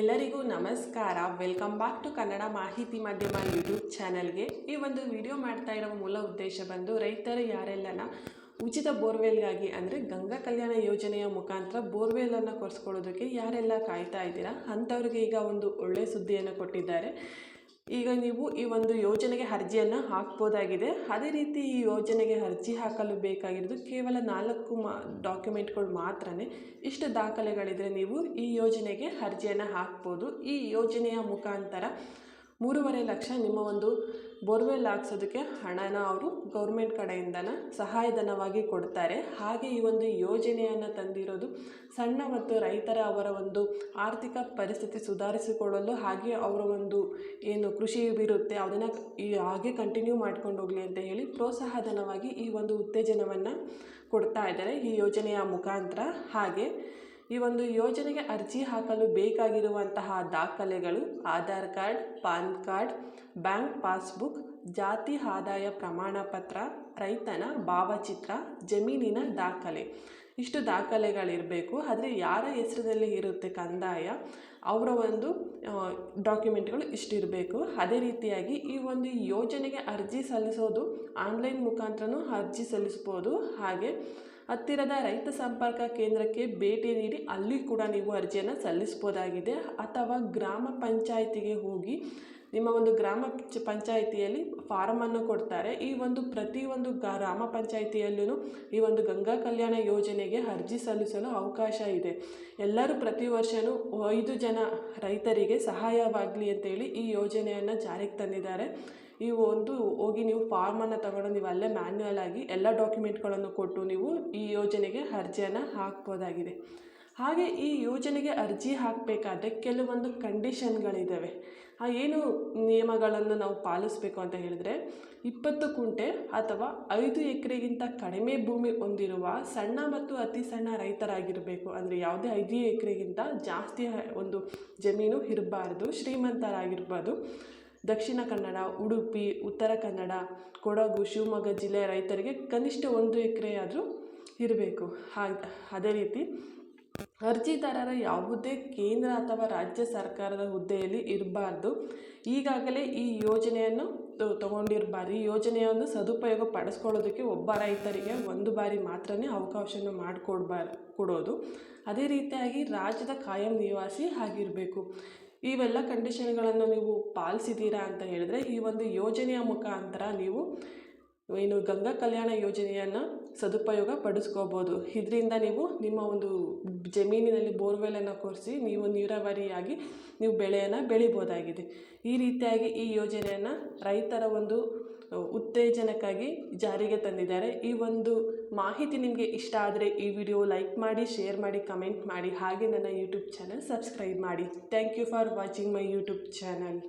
ಎಲ್ಲರಿಗೂ ನಮಸ್ಕಾರ. Welcome back to Kannada ಮಾಹಿತಿ ಮಾಧ್ಯಮ ಯೂಟ್ಯೂಬ್ ಚಾನಲ್ಗೆ ಈ ಒಂದು ವಿಡಿಯೋ ಮಾಡ್ತಾ ಇರೋ ಮೂಲ ಉದ್ದೇಶ ಬಂದು ರೈತರು ಯಾರೆಲ್ಲನ ಉಚಿತ ಬೋರ್ವೆಲ್ಗಾಗಿ ಅಂದರೆ ಗಂಗಾ ಕಲ್ಯಾಣ ಯೋಜನೆಯ ಮುಖಾಂತರ ಬೋರ್ವೆಲನ್ನು ಕೊರೆಸ್ಕೊಳ್ಳೋದಕ್ಕೆ ಯಾರೆಲ್ಲ ಕಾಯ್ತಾ ಇದ್ದೀರಾ ಅಂಥವ್ರಿಗೆ ಈಗ ಒಂದು ಒಳ್ಳೆಯ ಸುದ್ದಿಯನ್ನು ಕೊಟ್ಟಿದ್ದಾರೆ. ಈಗ ನೀವು ಈ ಒಂದು ಯೋಜನೆಗೆ ಅರ್ಜಿಯನ್ನು ಹಾಕ್ಬೋದಾಗಿದೆ. ಅದೇ ರೀತಿ ಈ ಯೋಜನೆಗೆ ಅರ್ಜಿ ಹಾಕಲು ಬೇಕಾಗಿರೋದು ಕೇವಲ ನಾಲ್ಕು ಮಾ, ಡಾಕ್ಯುಮೆಂಟ್ಗಳು ಮಾತ್ರನೇ. ಇಷ್ಟು ದಾಖಲೆಗಳಿದ್ರೆ ನೀವು ಈ ಯೋಜನೆಗೆ ಅರ್ಜಿಯನ್ನು ಹಾಕ್ಬೋದು. ಈ ಯೋಜನೆಯ ಮುಖಾಂತರ ಮೂರುವರೆ ಲಕ್ಷ ನಿಮ್ಮ ಒಂದು ಬೋರ್ವೆಲ್ ಹಾಕ್ಸೋದಕ್ಕೆ ಹಣನ ಅವರು ಗೌರ್ಮೆಂಟ್ ಕಡೆಯಿಂದನ ಸಹಾಯಧನವಾಗಿ ಕೊಡ್ತಾರೆ. ಹಾಗೆ ಈ ಒಂದು ಯೋಜನೆಯನ್ನು ತಂದಿರೋದು ಸಣ್ಣ ಮತ್ತು ರೈತರ ಅವರ ಒಂದು ಆರ್ಥಿಕ ಪರಿಸ್ಥಿತಿ ಸುಧಾರಿಸಿಕೊಳ್ಳಲು, ಹಾಗೆ ಅವರ ಒಂದು ಏನು ಕೃಷಿ ಬೀರುತ್ತೆ ಅದನ್ನು ಈ ಹಾಗೆ ಕಂಟಿನ್ಯೂ ಮಾಡ್ಕೊಂಡು ಹೋಗಲಿ ಅಂತ ಹೇಳಿ ಪ್ರೋತ್ಸಾಹಧನವಾಗಿ ಈ ಒಂದು ಉತ್ತೇಜನವನ್ನು ಕೊಡ್ತಾ ಇದ್ದಾರೆ ಈ ಯೋಜನೆಯ ಮುಖಾಂತರ. ಹಾಗೆ ಈ ಒಂದು ಯೋಜನೆಗೆ ಅರ್ಜಿ ಹಾಕಲು ಬೇಕಾಗಿರುವಂತಹ ದಾಖಲೆಗಳು, Aadhaar card, PAN card, bank passbook, ಜಾತಿ ಆದಾಯ ಪ್ರಮಾಣ ಪತ್ರ ರೈತನ ಭಾವಚಿತ್ರ, ಜಮೀನಿನ ದಾಖಲೆ. ಇಷ್ಟು ದಾಖಲೆಗಳಿರಬೇಕು. ಆದರೆ ಯಾರ ಹೆಸರಿನಲ್ಲಿ ಇರುತ್ತೆ ಕಂದಾಯ? ಅವರ ಒಂದು ಡಾಕ್ಯುಮೆಂಟ್ಗಳು ಇಷ್ಟಿರಬೇಕು. ಅದೇ ರೀತಿಯಾಗಿ ಈ ಒಂದು ಯೋಜನೆಗೆ ಅರ್ಜಿ ಸಲ್ಲಿಸೋದು, ಆನ್ಲೈನ್ ಮುಖಾಂತರನೂ ಅರ್ಜಿ ಸಲ್ಲಿಸ್ಬೋದು. ಹಾಗೆ ಹತ್ತಿರದ ರೈತ ಸಂಪರ್ಕ ಕೇಂದ್ರಕ್ಕೆ ಭೇಟಿ ನೀಡಿ ಅಲ್ಲಿ ಕೂಡ ನೀವು ಅರ್ಜಿಯನ್ನು ಸಲ್ಲಿಸ್ಬೋದಾಗಿದೆ ಅಥವಾ ಗ್ರಾಮ ಪಂಚಾಯಿತಿಗೆ ಹೋಗಿ ನಿಮ್ಮ ಒಂದು ಗ್ರಾಮ ಪಂಚಾಯಿತಿಯಲ್ಲಿ ಫಾರಮನ್ನು ಕೊಡ್ತಾರೆ. ಈ ಒಂದು ಪ್ರತಿಯೊಂದು ಗ್ರಾಮ ಪಂಚಾಯಿತಿಯಲ್ಲೂ ಈ ಒಂದು ಗಂಗಾ ಕಲ್ಯಾಣ ಯೋಜನೆಗೆ ಅರ್ಜಿ ಸಲ್ಲಿಸಲು ಅವಕಾಶ ಇದೆ. ಎಲ್ಲರೂ ಪ್ರತಿ ವರ್ಷವೂ ಐದು ಜನ ರೈತರಿಗೆ ಸಹಾಯವಾಗಲಿ ಅಂತೇಳಿ ಈ ಯೋಜನೆಯನ್ನು ಜಾರಿಗೆ ತಂದಿದ್ದಾರೆ. ಈ ಒಂದು ಹೋಗಿ ನೀವು ಫಾರ್ಮನ್ನು ತಗೊಂಡು ನೀವು ಅಲ್ಲೇ ಮ್ಯಾನ್ಯಲ್ ಆಗಿ ಎಲ್ಲ ಡಾಕ್ಯುಮೆಂಟ್ಗಳನ್ನು ಕೊಟ್ಟು ನೀವು ಈ ಯೋಜನೆಗೆ ಅರ್ಜಿಯನ್ನು ಹಾಕ್ಬೋದಾಗಿದೆ. ಹಾಗೆ ಈ ಯೋಜನೆಗೆ ಅರ್ಜಿ ಹಾಕಬೇಕಾದ್ರೆ ಕೆಲವೊಂದು ಕಂಡೀಷನ್ಗಳಿದ್ದಾವೆ ಆ ಏನು ನಿಯಮಗಳನ್ನು ನಾವು ಪಾಲಿಸಬೇಕು ಅಂತ ಹೇಳಿದರೆ, ಇಪ್ಪತ್ತು ಕುಂಟೆ ಅಥವಾ ಐದು ಎಕರೆಗಿಂತ ಕಡಿಮೆ ಭೂಮಿ ಹೊಂದಿರುವ ಸಣ್ಣ ಮತ್ತು ಅತಿ ಸಣ್ಣ ರೈತರಾಗಿರಬೇಕು. ಅಂದರೆ ಯಾವುದೇ ಐದು ಎಕರೆಗಿಂತ ಜಾಸ್ತಿ ಒಂದು ಜಮೀನು ಇರಬಾರ್ದು, ಶ್ರೀಮಂತರಾಗಿರ್ಬಾರ್ದು. ದಕ್ಷಿಣ ಕನ್ನಡ, ಉಡುಪಿ, ಉತ್ತರ ಕನ್ನಡ, ಕೊಡಗು, ಶಿವಮೊಗ್ಗ ಜಿಲ್ಲೆಯ ರೈತರಿಗೆ ಕನಿಷ್ಠ ಒಂದು ಎಕರೆ ಆದರೂ ಇರಬೇಕು. ಹಾಗೆ, ಅದೇ ರೀತಿ ಅರ್ಜಿದಾರರ ಯಾವುದೇ ಕೇಂದ್ರ ಅಥವಾ ರಾಜ್ಯ ಸರ್ಕಾರದ ಹುದ್ದೆಯಲ್ಲಿ ಇರಬಾರ್ದು. ಈಗಾಗಲೇ ಈ ಯೋಜನೆಯನ್ನು ತಗೊಂಡಿರಬಾರಿ ತಗೊಂಡಿರಬಾರ್ದು ಈ ಯೋಜನೆಯನ್ನು ಸದುಪಯೋಗ ಪಡಿಸ್ಕೊಳ್ಳೋದಕ್ಕೆ ಒಬ್ಬ ರೈತರಿಗೆ ಒಂದು ಬಾರಿ ಮಾತ್ರನೇ ಅವಕಾಶವನ್ನು ಮಾಡಿಕೊಡ್ಬಾರ್, ಕೊಡೋದು. ಅದೇ ರೀತಿಯಾಗಿ ರಾಜ್ಯದ ಕಾಯಂ ನಿವಾಸಿ ಆಗಿರಬೇಕು. ಇವೆಲ್ಲ ಕಂಡೀಷನ್ಗಳನ್ನು ನೀವು ಪಾಲಿಸಿದ್ದೀರಾ ಅಂತ ಹೇಳಿದ್ರೆ ಈ ಒಂದು ಯೋಜನೆಯ ಮುಖಾಂತರ ನೀವು ಏನು ಗಂಗಾ ಕಲ್ಯಾಣ ಯೋಜನೆಯನ್ನು ಸದುಪಯೋಗ ಪಡಿಸ್ಕೋಬೋದು. ಇದರಿಂದ ನೀವು ನಿಮ್ಮ ಒಂದು ಜಮೀನಿನಲ್ಲಿ ಬೋರ್ವೆಲನ್ನು ಕೊರೆಸಿ ನೀವು ನೀರಾವರಿಯಾಗಿ ನೀವು ಬೆಳೆಯನ್ನು ಬೆಳಿಬೋದಾಗಿದೆ. ಈ ರೀತಿಯಾಗಿ ಈ ಯೋಜನೆಯನ್ನು ರೈತರ ಒಂದು ಉತ್ತೇಜನಕ್ಕಾಗಿ ಜಾರಿಗೆ ತಂದಿದ್ದಾರೆ. ಈ ಒಂದು ಮಾಹಿತಿ ನಿಮಗೆ ಇಷ್ಟ ಆದರೆ ಈ ವಿಡಿಯೋ ಲೈಕ್ ಮಾಡಿ, ಶೇರ್ ಮಾಡಿ, ಕಮೆಂಟ್ ಮಾಡಿ, ಹಾಗೆ ನನ್ನ ಯೂಟ್ಯೂಬ್ ಚಾನಲ್ ಸಬ್ಸ್ಕ್ರೈಬ್ ಮಾಡಿ. Thank you for watching my YouTube channel.